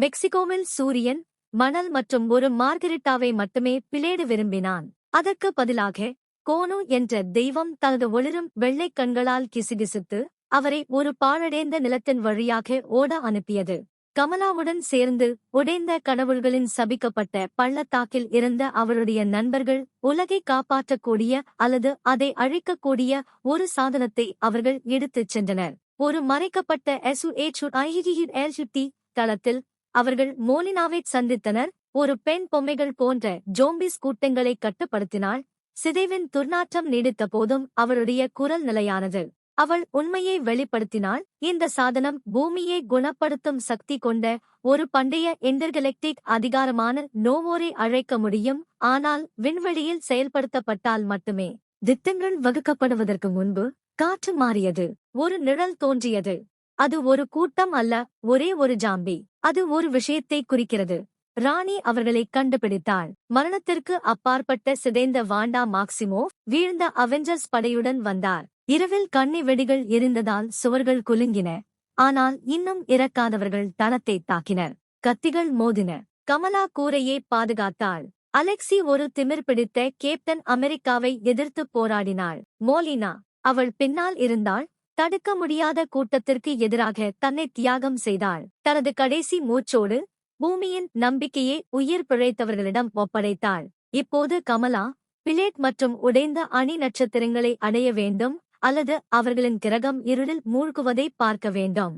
மெக்சிகோவில் சூரியன் மணல் மற்றும் ஒரு மார்கரிட்டாவை மட்டுமே பிளேடு விரும்பினான். அதற்கு பதிலாக கோனு என்ற தெய்வம் தனது ஒளிரும் வெள்ளைக் கண்களால் கிசுகிசுத்து அவரை ஒரு பாழடைந்த நிலத்தின் வழியாக ஓட அனுப்பியது. கமலாவுடன் சேர்ந்து உடைந்த கடவுள்களின் சபிக்கப்பட்ட பள்ளத்தாக்கில் இருந்த அவருடைய நண்பர்கள் உலகை காப்பாற்றக்கூடிய அல்லது அதை அழிக்கக்கூடிய ஒரு சாதனத்தை அவர்கள் எடுத்துச் சென்றனர். ஒரு மறைக்கப்பட்ட எசு ஏச்சு தளத்தில் அவர்கள் மோலினாவைச் சந்தித்தனர். ஒரு பெண் பொம்மைகள் போன்ற ஜோம்பிஸ் கூட்டங்களை கட்டுப்படுத்தினாள். சிதைவின் துர்நாற்றம் நீடித்த போதும் அவளுடைய குரல் நிலையானது. அவள் உண்மையை வெளிப்படுத்தினாள். இந்த சாதனம் பூமியை குணப்படுத்தும் சக்தி கொண்ட ஒரு பண்டைய இன்டர்கலெக்டிக் அதிகாரமான நோவோரை அழைக்க முடியும். ஆனால் விண்வெளியில் செயல்படுத்தப்பட்டால் மட்டுமே திட்டங்கள் வகுக்கப்படுவதற்கு முன்பு காற்று மாறியது. ஒரு நிழல் தோன்றியது. அது ஒரு கூட்டம் அல்ல ஒரே ஒரு ஜாம்பி. அது ஒரு விஷயத்தை குறிக்கிறது. ராணி அவர்களை கண்டுபிடித்தாள். மரணத்திற்கு அப்பாற்பட்ட சிதைந்த வாண்டா மாக்சிமோ வீழ்ந்த அவெஞ்சர்ஸ் படையுடன் வந்தார். இரவில் கண்ணி வெடிகள் எரிந்ததால் சுவர்கள் குலுங்கின. ஆனால் இன்னும் இறக்காதவர்கள் தனத்தை தாக்கினர். கத்திகள் மோதின. கமலா கூரையை பாதுகாத்தாள். அலெக்சி ஒரு திமிர் பிடித்த கேப்டன் அமெரிக்காவை எதிர்த்து போராடினாள். மோலினா அவள் பின்னால் இருந்தாள். தடுக்க முடியாத கூட்டத்திற்கு எதிராக தன்னை தியாகம் செய்தாள். தனது கடைசி மூச்சோடு பூமியின் நம்பிக்கையை உயிர் பிழைத்தவர்களிடம் ஒப்படைத்தாள். இப்போது கமலா பிளேட் மற்றும் உடைந்த அணி நட்சத்திரங்களை அடைய வேண்டும் அல்லது அவர்களின் கிரகம் இருளில் மூழ்குவதை பார்க்க வேண்டும்.